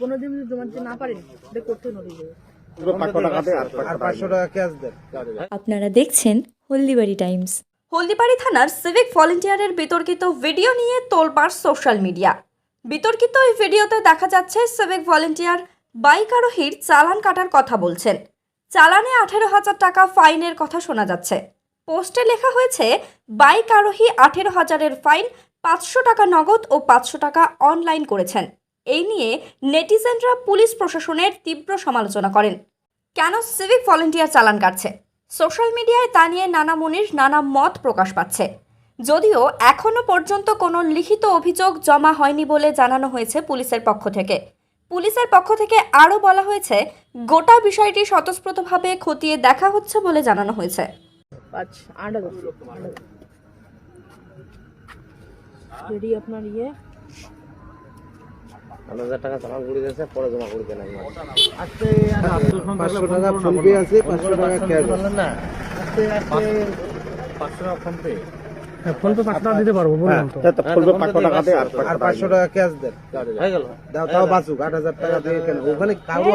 পনেরো দিন যদি জমা দিতে না পারেন এটা করতে নদী দেবে আর পাঁচশো টাকা ক্যাশ দেন। আপনারা দেখছেন হলদিবাড়ি টাইমস। হলদিবাড়ি থানার সিভিক ভলেন্টিয়ারের বিতর্কিত ভিডিও নিয়ে তোলপাড় সোশ্যাল মিডিয়া। বিতর্কিত এই ভিডিওতে দেখা যাচ্ছে সিভিক ভলেন্টিয়ার বাইক আরোহীর চালান কাটার কথা বলছেন। চালানে আঠেরো হাজার টাকা ফাইনের কথা শোনা যাচ্ছে। পোস্টে লেখা হয়েছে বাইক আরোহী আঠেরো হাজারের ফাইন পাঁচশো টাকা নগদ ও পাঁচশো টাকা অনলাইন করেছেন। এই নিয়ে নেটিজেনরা পুলিশ প্রশাসনের তীব্র সমালোচনা করেন। কেন সিভিক ভলেন্টিয়ার চালান কাটছে? সোশ্যাল মিডিয়ায় তা নিয়ে নানা মুনির নানা মত প্রকাশ পাচ্ছে। যদিও এখনও পর্যন্ত কোনো লিখিত অভিযোগ জমা হয়নি বলে জানানো হয়েছে পুলিশের পক্ষ থেকে। পুলিশের পক্ষ থেকে আরও বলা হয়েছে, গোটা বিষয়টি স্বতঃস্ফূর্তভাবে খতিয়ে দেখা হচ্ছে বলে জানানো হয়েছে। আপনার ইয়ে? হাজার টাকা চালান করে দিয়েছে পরে জমা করে দেন পাঁচশো টাকা ফোন পে আছে পাঁচশো টাকা ক্যাশ। Phone pay. পাঁচশো টাকা দিতে পারব বললাম তো। আর পাঁচশো টাকা ক্যাশ দেন। দাও তাও বাঁচুক আট হাজার টাকা দিয়ে কেন? ওখানে কারও